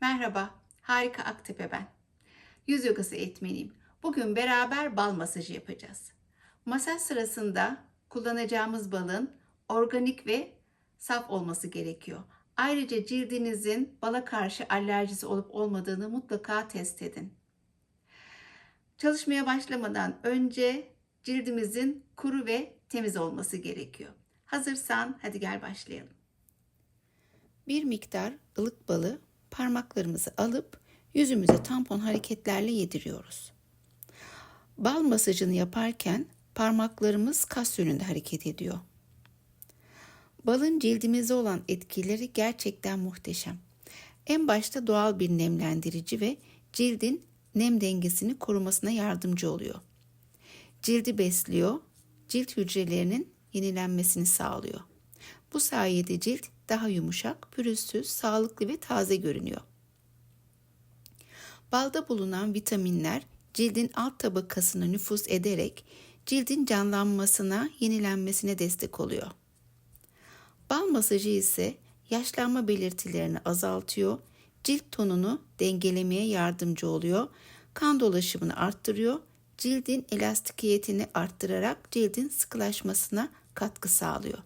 Merhaba, Harika Aktepe ben. Yüz yogası eğitmeniyim. Bugün beraber bal masajı yapacağız. Masaj sırasında kullanacağımız balın organik ve saf olması gerekiyor. Ayrıca cildinizin bala karşı alerjisi olup olmadığını mutlaka test edin. Çalışmaya başlamadan önce cildimizin kuru ve temiz olması gerekiyor. Hazırsan hadi gel başlayalım. Bir miktar ılık balı parmaklarımızı alıp yüzümüze tampon hareketlerle yediriyoruz. Bal masajını yaparken parmaklarımız kas yönünde hareket ediyor. Balın cildimize olan etkileri gerçekten muhteşem. En başta doğal bir nemlendirici ve cildin nem dengesini korumasına yardımcı oluyor. Cildi besliyor, cilt hücrelerinin yenilenmesini sağlıyor. Bu sayede cilt daha yumuşak, pürüzsüz, sağlıklı ve taze görünüyor. Balda bulunan vitaminler cildin alt tabakasına nüfuz ederek cildin canlanmasına, yenilenmesine destek oluyor. Bal masajı ise yaşlanma belirtilerini azaltıyor, cilt tonunu dengelemeye yardımcı oluyor, kan dolaşımını arttırıyor, cildin elastikiyetini arttırarak cildin sıkılaşmasına katkı sağlıyor.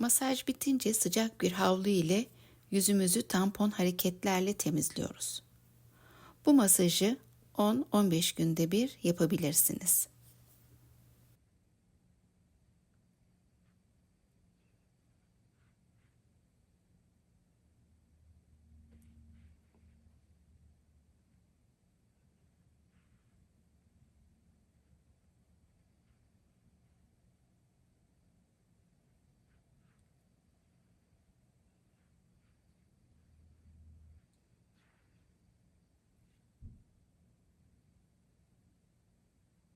Masaj bitince sıcak bir havlu ile yüzümüzü tampon hareketlerle temizliyoruz. Bu masajı 10-15 günde bir yapabilirsiniz.